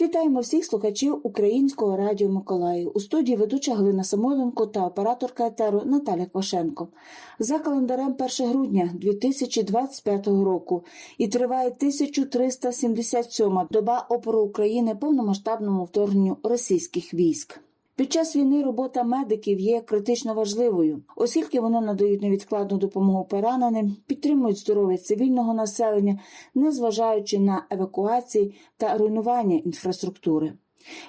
Вітаємо всіх слухачів Українського радіо Миколаїв. У студії ведуча Галина Самойленко та операторка етеру Наталя Квашенко. За календарем 1 грудня 2025 року і триває 1377-ма доба опору України повномасштабному вторгненню російських військ. Під час війни робота медиків є критично важливою, оскільки вони надають невідкладну допомогу пораненим, підтримують здоров'я цивільного населення, незважаючи на евакуації та руйнування інфраструктури.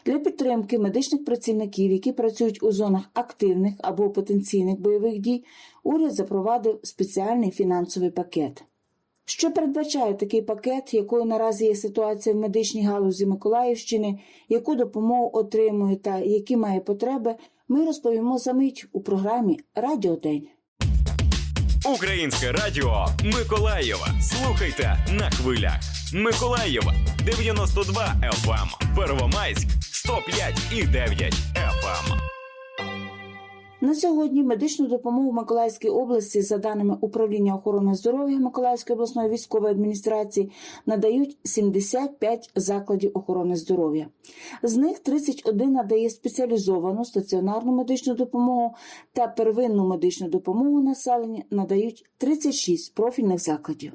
Для підтримки медичних працівників, які працюють у зонах активних або потенційних бойових дій, уряд запровадив спеціальний фінансовий пакет. Що передбачає такий пакет, якою наразі є ситуація в медичній галузі Миколаївщини, яку допомогу отримує та які має потреби, ми розповімо за мить у програмі Радіодень. Українське радіо Миколаєва. Слухайте на хвилях. Миколаєва 92 FM. Первомайськ 105 і 9 FM. На сьогодні медичну допомогу Миколаївській області, за даними управління охорони здоров'я Миколаївської обласної військової адміністрації, надають 75 закладів охорони здоров'я. З них 31 надає спеціалізовану стаціонарну медичну допомогу та первинну медичну допомогу населенню надають 36 профільних закладів.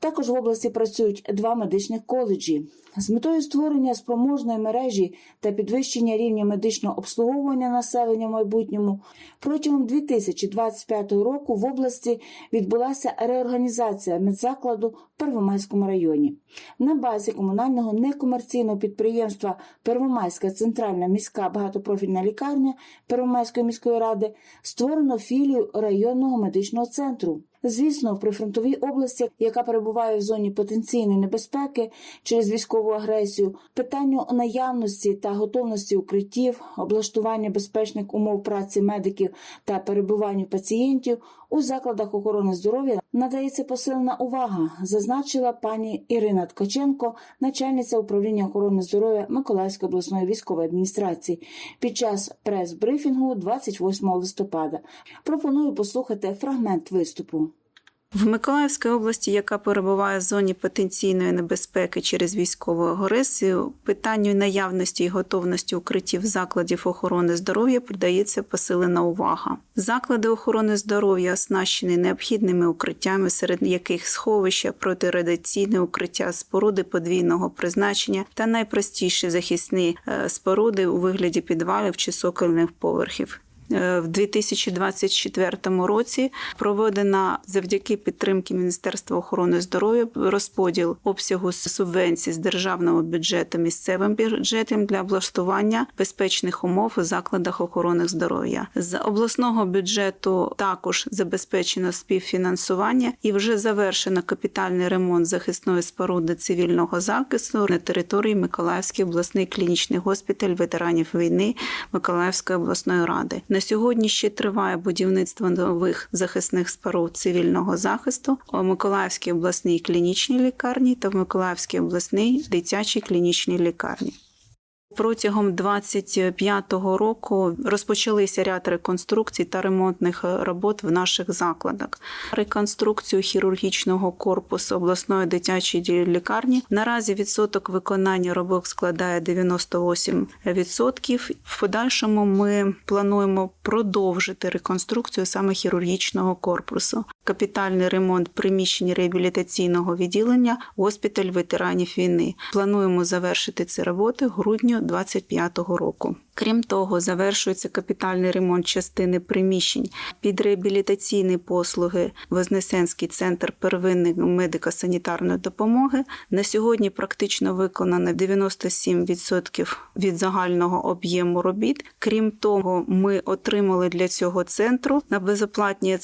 Також в області працюють два медичних коледжі з метою створення спроможної мережі та підвищення рівня медичного обслуговування населення в майбутньому. Протягом 2025 року в області відбулася реорганізація медзакладу в Первомайському районі. На базі комунального некомерційного підприємства Первомайська центральна міська багатопрофільна лікарня Первомайської міської ради створено філію районного медичного центру. Звісно, в прифронтовій області, яка перебуває в зоні потенційної небезпеки через військову агресію, питанню наявності та готовності укриттів, облаштування безпечних умов праці медиків та перебуванню пацієнтів у закладах охорони здоров'я надається посилена увага, зазначила пані Ірина Ткаченко, начальниця управління охорони здоров'я Миколаївської обласної військової адміністрації, під час прес-брифінгу 28 листопада. Пропоную послухати фрагмент виступу. В Миколаївській області, яка перебуває в зоні потенційної небезпеки через військову агресію, питанню наявності і готовності укриттів закладів охорони здоров'я придається посилена увага. Заклади охорони здоров'я оснащені необхідними укриттями, серед яких сховища, протирадіаційне укриття, споруди подвійного призначення та найпростіші захисні е, споруди у вигляді підвалів чи сокольних поверхів. Е, В 2024 році проведена завдяки підтримки Міністерства охорони здоров'я розподіл обсягу субвенцій з державного бюджету місцевим бюджетом для облаштування безпечних умов у закладах охорони здоров'я. З обласного бюджету також забезпечено співфінансування і вже завершено капітальний ремонт захисної споруди цивільного захисту на території Миколаївський обласний клінічний госпіталь ветеранів війни Миколаївської обласної ради. На сьогодні ще триває будівництво нових захисних споруд цивільного захисту у Миколаївській обласній клінічній лікарні та в Миколаївській обласній дитячій клінічній лікарні. Протягом 25-го року розпочалися ряд реконструкцій та ремонтних робот в наших закладах. Реконструкцію хірургічного корпусу обласної дитячої лікарні наразі відсоток виконання робот складає 98%. В подальшому ми плануємо продовжити реконструкцію саме хірургічного корпусу. Капітальний ремонт приміщень реабілітаційного відділення госпіталь ветеранів війни. Плануємо завершити ці роботи грудню 2025 року. Крім того, завершується капітальний ремонт частини приміщень під реабілітаційні послуги Вознесенський центр первинної медико-санітарної допомоги. На сьогодні практично виконано 97% від загального об'єму робіт. Крім того, ми отримали для цього центру на безоплатній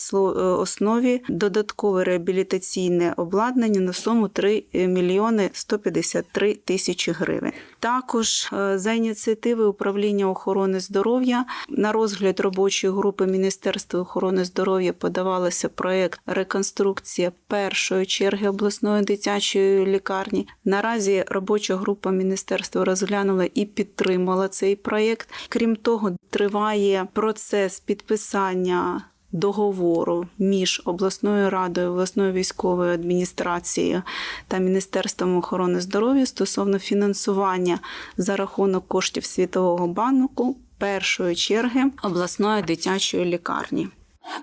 основі додаткове реабілітаційне обладнання на суму 3 мільйони 153 тисячі гривень. Також е, за ініціативи управління охорони здоров'я на розгляд робочої групи Міністерства охорони здоров'я подавалося проект реконструкція першої черги обласної дитячої лікарні. Наразі робоча група міністерства розглянула і підтримала цей проект. Крім того, триває процес підписання договору між обласною радою, обласною військовою адміністрацією та Міністерством охорони здоров'я стосовно фінансування за рахунок коштів Світового банку першої черги обласної дитячої лікарні.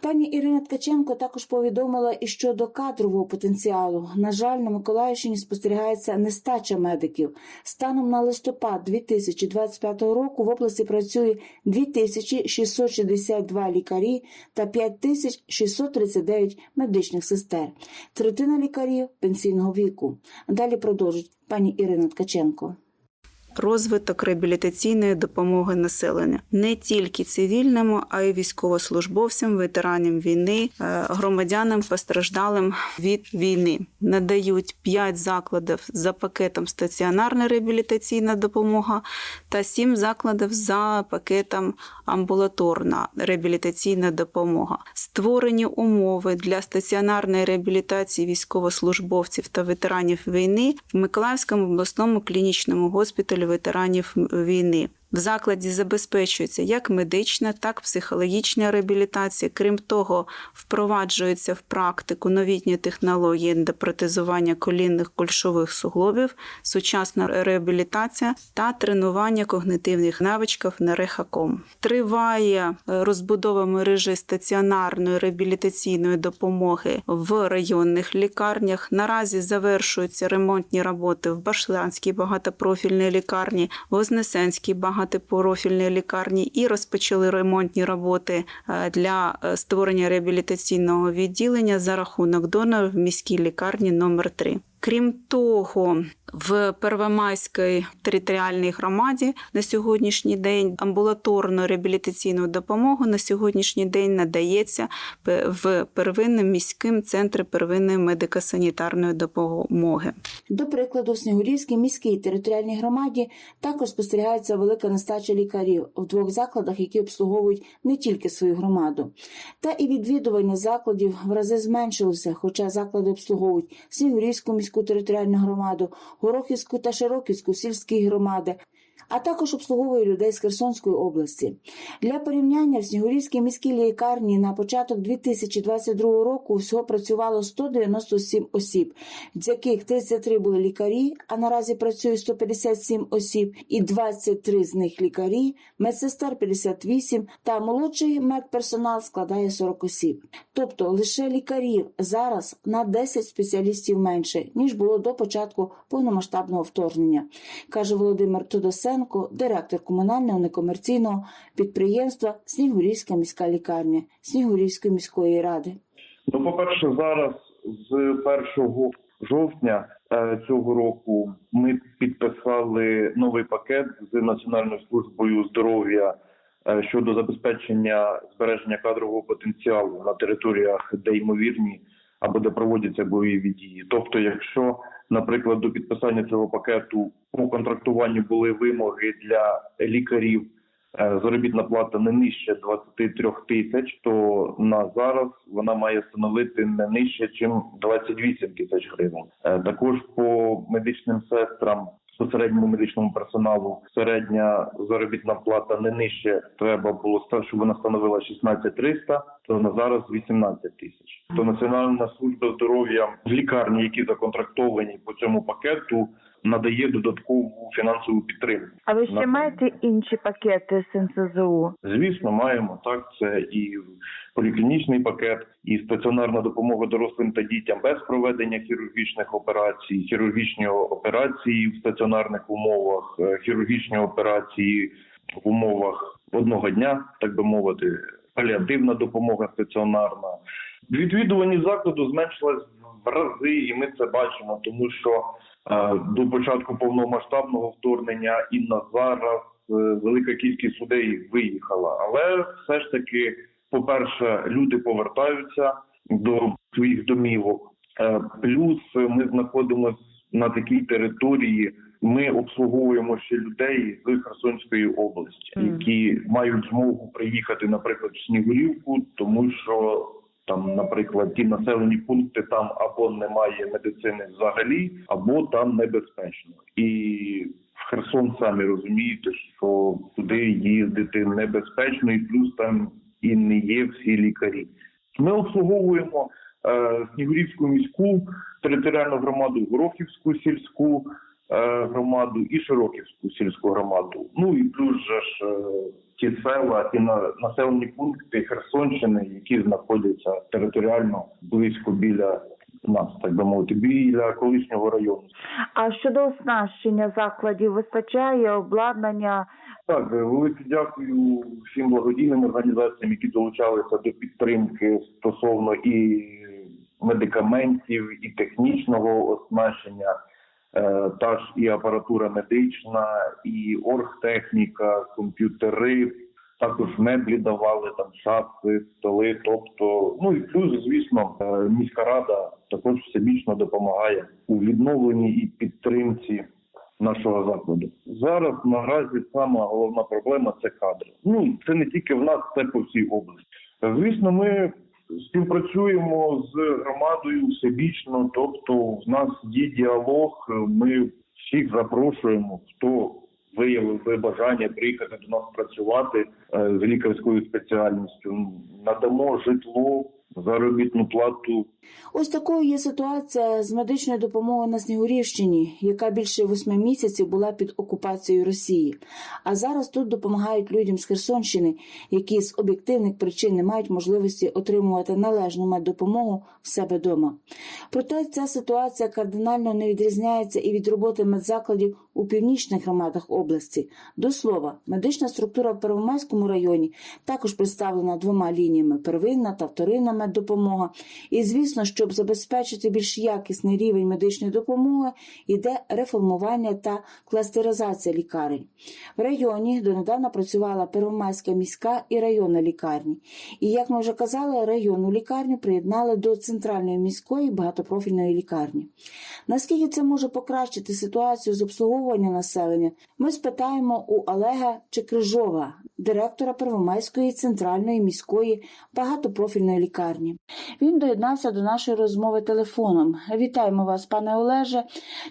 Пані Ірина Ткаченко також повідомила і щодо кадрового потенціалу. На жаль, на Миколаївщині спостерігається нестача медиків. Станом на листопад 2025 року в області працює 2662 лікарі та 5639 медичних сестер. Третина лікарів пенсійного віку. Далі продовжить пані Ірина Ткаченко. Розвиток реабілітаційної допомоги населенню не тільки цивільному, а й військовослужбовцям, ветеранам війни, е, громадянам постраждалим від війни. Надають 5 закладів за пакетом стаціонарна реабілітаційна допомога та 7 закладів за пакетом амбулаторна реабілітаційна допомога. Створені умови для стаціонарної реабілітації військовослужбовців та ветеранів війни в Миколаївському обласному клінічному госпіталі ветеранів війни. В закладі забезпечується як медична, так і психологічна реабілітація. Крім того, впроваджується в практику новітні технології ендопротезування колінних кульшових суглобів, сучасна реабілітація та тренування когнитивних навичків на рехаком. Триває е, розбудова мережі стаціонарної реабілітаційної допомоги в районних лікарнях. Наразі завершуються ремонтні роботи в Башланській багатопрофільній лікарні, Вознесенській багатопрофільній лікарні і розпочали ремонтні роботи е, для е, створення реабілітаційного відділення за рахунок донорів в міській лікарні номер 3 Крім того, в Первомайській територіальній громаді на сьогоднішній день амбулаторну реабілітаційну допомогу на сьогоднішній день надається в первинному міським центрі первинної медико-санітарної допомоги. До прикладу, в Снігурівській міській територіальній громаді також спостерігається велика нестача лікарів в двох закладах, які обслуговують не тільки свою громаду. Та і відвідування закладів в рази зменшилося, хоча заклади обслуговують Снігурівську міську територіальну громаду, Горохівську та Широківську сільські громади. А також обслуговує людей з Херсонської області. Для порівняння в Снігурівській міській лікарні на початок 2022 року всього працювало 197 осіб, з яких 33 були лікарі, а наразі працює 157 осіб, і 23 з них лікарі, медсестер 58 та молодший медперсонал складає 40 осіб. Тобто лише лікарів зараз на 10 спеціалістів менше, ніж було до початку повномасштабного вторгнення, каже Володимир Тодосенко, директор комунального некомерційного підприємства Снігурівська міська лікарня Снігурівської міської ради. Ну, по-перше, зараз з 1 жовтня е, цього року ми підписали новий пакет з Національною службою здоров'я е, щодо забезпечення збереження кадрового потенціалу на територіях, де ймовірні або де проводяться бойові дії. Тобто, якщо, наприклад, до підписання цього пакету по контрактуванню були вимоги для лікарів е, заробітна плата не нижче 23 тисяч, то на зараз вона має становити не нижче, ніж 28 тисяч гривень. Е, Також по медичним сестрам. По середньому медичному персоналу середня заробітна плата не нижче треба було щоб вона становила 16 300, то на зараз 18 тисяч. То Національна служба здоров'я в лікарні, які законтрактовані по цьому пакету, надає додаткову фінансову підтримку. А ви ще На- маєте інші пакети з НСЗУ? Звісно, маємо так. Це і поліклінічний пакет, і стаціонарна допомога дорослим та дітям без проведення хірургічних операцій, хірургічні операції в стаціонарних умовах, е, хірургічні операції в умовах одного дня, так би мовити, паліативна допомога стаціонарна. Відвідуваність закладу зменшилась в рази, і ми це бачимо, тому що до початку повномасштабного вторгнення і на зараз е, велика кількість людей виїхала. Але все ж таки, по-перше, люди повертаються до своїх домівок. Е, Плюс ми знаходимося на такій території. Ми обслуговуємо ще людей з Херсонської області, які мають змогу приїхати, наприклад, в Снігурівку, тому що там, наприклад, ті населені пункти там або немає медицини взагалі, або там небезпечно. І в Херсон самі розумієте, що туди їздити небезпечно, і плюс там і не є всі лікарі. Ми обслуговуємо е, Снігурівську міську територіальну громаду, Горохівську сільську громаду і Широківську сільську громаду. Ну і плюс же ж е, ті села, ті на, населені пункти Херсонщини, які знаходяться територіально близько біля нас, так би мовити, біля колишнього району. А щодо оснащення закладів, вистачає обладнання? Так, е, велике дякую всім благодійним організаціям, які долучалися до підтримки стосовно і медикаментів, і технічного оснащення. Е, Та ж і апаратура медична, і оргтехніка, комп'ютери, також меблі давали, там шафи, столи. Тобто, ну і плюс, звісно, е, міська рада також всебічно допомагає у відновленні і підтримці нашого закладу. Зараз наразі сама головна проблема це кадри. Ну це не тільки в нас, це по всій області. Звісно, ми співпрацюємо з громадою всебічно, тобто в нас є діалог. Ми всіх запрошуємо, хто виявив бажання приїхати до нас працювати з лікарською спеціальністю. Надамо житло, заробітну плату Ось такою є ситуація з медичною допомогою на Снігурівщині, яка більше восьми місяців була під окупацією Росії. А зараз тут допомагають людям з Херсонщини, які з об'єктивних причин не мають можливості отримувати належну меддопомогу в себе вдома. Проте ця ситуація кардинально не відрізняється і від роботи медзакладів у північних громадах області. До слова, медична структура в Первомайському районі також представлена двома лініями: первинна та вторинна меддопомога. І звісно, щоб забезпечити більш якісний рівень медичної допомоги, йде реформування та кластеризація лікарень. В районі донедавна працювала Первомайська міська і районна лікарні. І як ми вже казали, районну лікарню приєднали до центральної міської багатопрофільної лікарні. Наскільки це може покращити ситуацію з обслуговування населення? Ми спитаємо у Олега Чекрижова, директора Первомайської центральної міської багатопрофільної лікарні. Він доєднався до нашої розмови телефоном. Вітаємо вас, пане Олеже.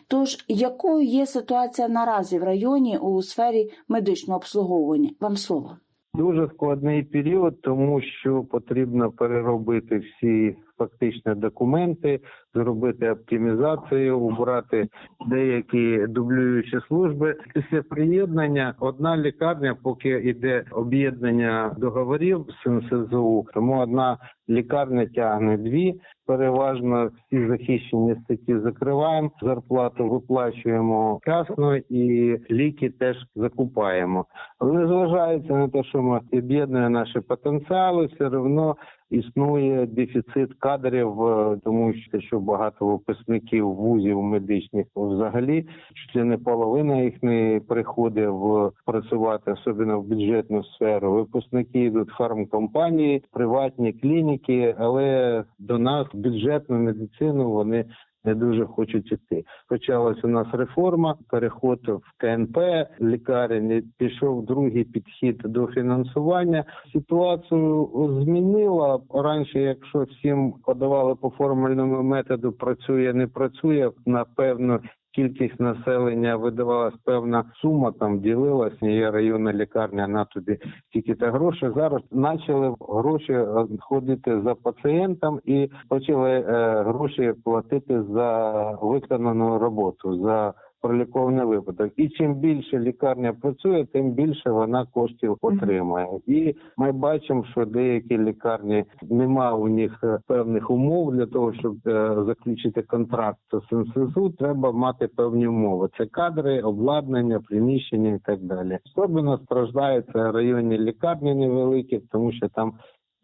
Тож, якою є ситуація наразі в районі у сфері медичного обслуговування? Вам слово. Дуже складний період, тому що потрібно переробити всі фактично документи, зробити оптимізацію, убрати деякі дублюючі служби. Після приєднання одна лікарня, поки йде об'єднання договорів з НСЗУ, тому одна лікарня тягне дві. Переважно всі захищені статті закриваємо, зарплату виплачуємо вчасно і ліки теж закупаємо. Але незважаючи на те, що ми об'єднуємо наші потенціали, все одно існує дефіцит кадрів, е, тому що багато випускників вузів медичних взагалі чи не половина їх не приходить в працювати, особливо в бюджетну сферу. Випускники йдуть фармкомпанії, приватні клініки, але до нас бюджетну медицину вони не дуже хочуть іти. Почалась у нас реформа, переход в КНП лікарень, пішов другий підхід до фінансування. Ситуацію змінила раніше, якщо всім подавали по формульному методу, працює, не працює на певну. Кількість населення видавалась певна сума, там ділилась, є районна лікарня на тобі тільки та гроші. Зараз почали гроші е, ходити за пацієнтом і почали е, гроші платити за виконану роботу. за про лікований випадок. І чим більше лікарня працює, тим більше вона коштів отримає. І ми бачимо, що деякі лікарні нема у них е, певних умов для того, щоб е, заключити контракт з НСЗУ, треба мати певні умови. Це кадри, обладнання, приміщення і так далі. Особливо страждають районні лікарні невеликі, тому що там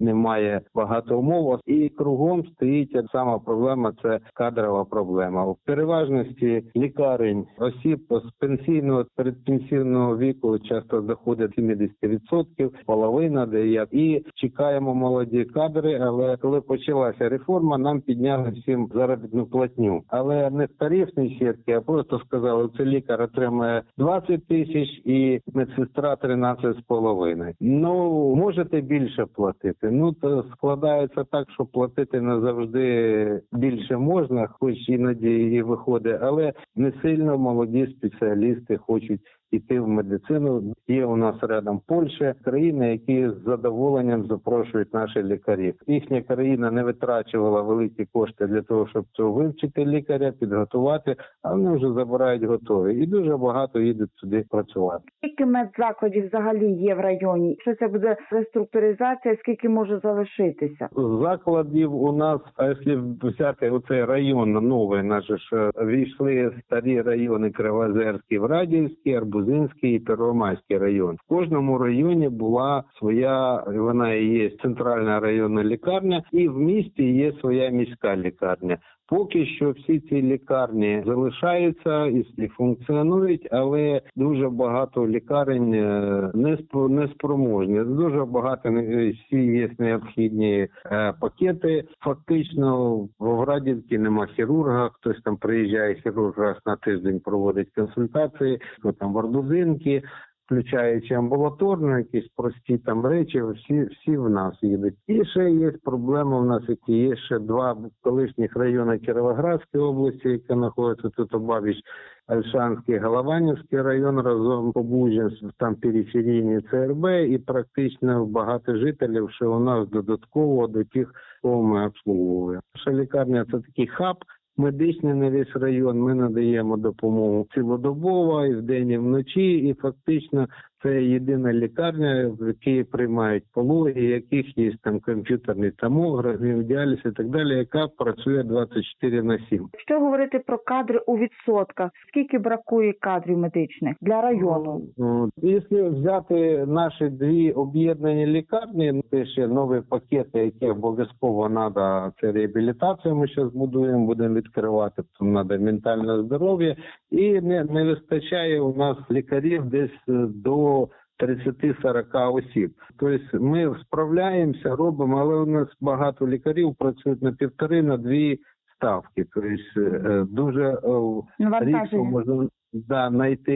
немає багато умов, і кругом стоїть сама проблема. Це кадрова проблема. У переважності лікарень осіб з пенсійного передпенсійного віку часто доходить 70%, половина як і чекаємо молоді кадри. Але коли почалася реформа, нам підняли всім заробітну платню, але не в тарифній сітки, а просто сказали, це лікар отримує 20 тисяч і медсестра 13,5. Ну можете більше платити. Ну то складається так, що платити не завжди більше можна, хоч іноді і виходить, але не сильно молоді спеціалісти хочуть йти в медицину. Є у нас рядом Польща, країни, які з задоволенням запрошують наших лікарів. Їхня країна не витрачувала великі кошти для того, щоб цього вивчити лікаря, підготувати, а вони вже забирають готові. І дуже багато їдуть сюди працювати. Скільки медзакладів взагалі є в районі? Що це буде реструктуризація? Скільки може залишитися? Закладів у нас, а якщо взяти оцей район новий, наш ж е, війшли старі райони Кривозерський, Врадівський, Арбузинський і Первомайський район. В кожному районі була своя, вона і є центральна районна лікарня, і в місті є своя міська лікарня. Поки що всі ці лікарні залишаються і функціонують, але дуже багато лікарень е, не спро- не спроможні. Дуже багато всі є необхідні е, пакети. Фактично в Врадівці нема хірурга. Хтось там приїжджає хірург раз на тиждень проводить консультації. Там в Ардузинки, включаючи амбулаторно, якісь прості там речі, всі, всі в нас їдуть. І ще є проблема в нас, які є ще два колишніх райони Кіровоградської області, які знаходяться тут обабіч Альшанський, Голованівський район разом побужен, там периферійні ЦРБ, і практично багато жителів, що у нас додатково до тих, кого ми обслуговуємо. Наша лікарня це такий хаб. Медичний на весь район ми надаємо допомогу цілодобово і вдень, і вночі, і фактично це єдина лікарня, в якій приймають пологи, яких є там комп'ютерний томограф, гемодіаліз і так далі, яка працює 24 на 7. Якщо говорити про кадри у відсотках, скільки бракує кадрів медичних для району? Ну, Якщо взяти наші дві об'єднані лікарні, ну, це ще нові пакети, які обов'язково треба, це реабілітація. Ми зараз будуємо, будемо відкривати. Там треба ментальне здоров'я, і не, не вистачає у нас лікарів десь е, до 30-40 осіб. Тобто ми справляємося, робимо, але у нас багато лікарів працюють на півтори, на дві ставки. Тобто е, дуже е, рідко можна да, знайти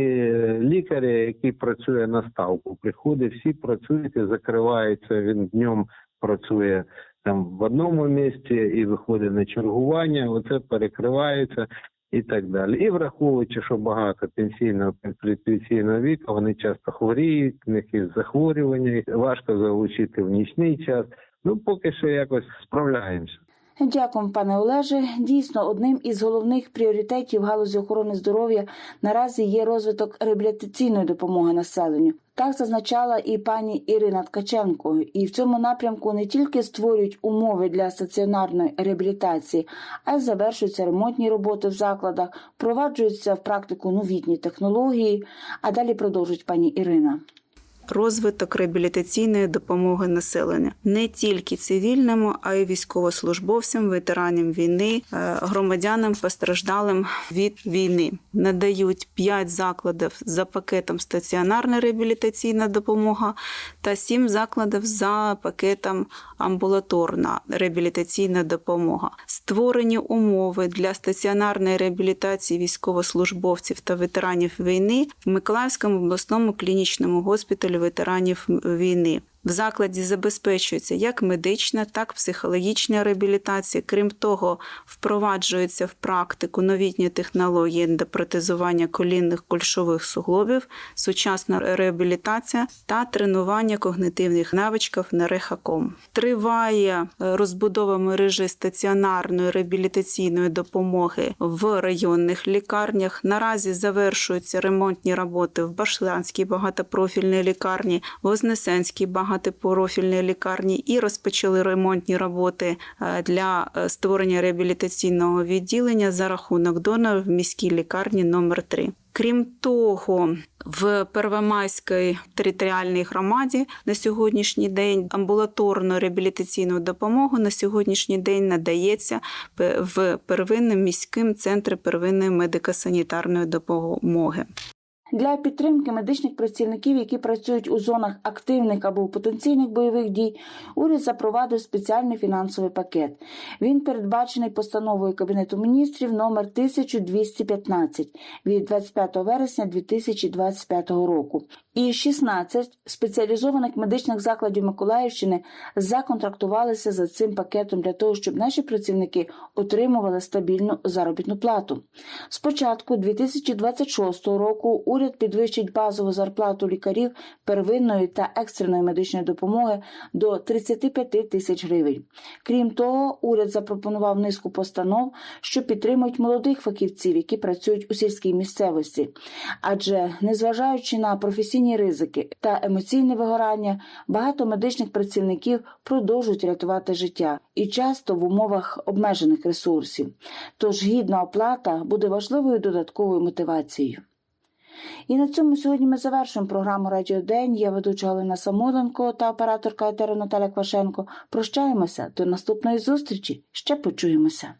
лікаря, який працює на ставку. Приходить, всі працюють і закривається. Він днем працює там в одному місці і виходить на чергування. Оце перекривається. І так далі. І враховуючи, що багато пенсійного предпенсійного віку, вони часто хворіють, у них є захворювання, важко залучити в нічний час. Ну, поки що якось справляємося. Дякуємо, пане Олеже. Дійсно, одним із головних пріоритетів галузі охорони здоров'я наразі є розвиток реабілітаційної допомоги населенню. Так зазначала і пані Ірина Ткаченко. І в цьому напрямку не тільки створюють умови для стаціонарної реабілітації, а й завершуються ремонтні роботи в закладах, впроваджуються в практику новітні технології. А далі продовжить пані Ірина. Розвиток реабілітаційної допомоги населенню не тільки цивільному, а й військовослужбовцям, ветеранам війни, е, громадянам постраждалим від війни. Надають 5 закладів за пакетом стаціонарна реабілітаційна допомога та 7 закладів за пакетом амбулаторна реабілітаційна допомога. Створені умови для стаціонарної реабілітації військовослужбовців та ветеранів війни в Миколаївському обласному клінічному госпіталі ветеранів війни. В закладі забезпечується як медична, так і психологічна реабілітація. Крім того, впроваджується в практику новітні технології ендопротезування колінних кульшових суглобів, сучасна реабілітація та тренування когнитивних навичків на рехаком. Триває е, розбудова мережі стаціонарної реабілітаційної допомоги в районних лікарнях. Наразі завершуються ремонтні роботи в Башлянській багатопрофільній лікарні, Вознесенській багатопрофільній лікарні і розпочали ремонтні роботи е, для е, створення реабілітаційного відділення за рахунок донорів в міській лікарні номер 3 Крім того, в Первомайській територіальній громаді на сьогоднішній день амбулаторну реабілітаційну допомогу на сьогоднішній день надається в первинним міським центрі первинної медико-санітарної допомоги. Для підтримки медичних працівників, які працюють у зонах активних або потенційних бойових дій, уряд запровадив спеціальний фінансовий пакет. Він передбачений постановою Кабінету міністрів номер 1215 від 25 вересня 2025 року. І 16 спеціалізованих медичних закладів Миколаївщини законтрактувалися за цим пакетом для того, щоб наші працівники отримували стабільну заробітну плату. З початку 2026 року уряд уряд підвищить базову зарплату лікарів первинної та екстреної медичної допомоги до 35 тисяч гривень. Крім того, уряд запропонував низку постанов, що підтримують молодих фахівців, які працюють у сільській місцевості. Адже, незважаючи на професійні ризики та емоційне вигорання, багато медичних працівників продовжують рятувати життя і часто в умовах обмежених ресурсів. Тож гідна оплата буде важливою додатковою мотивацією. І на цьому сьогодні ми завершуємо програму Радіо День. Я ведуча Галина Самоленко та операторка етера Наталя Квашенко. Прощаємося до наступної зустрічі. Ще почуємося.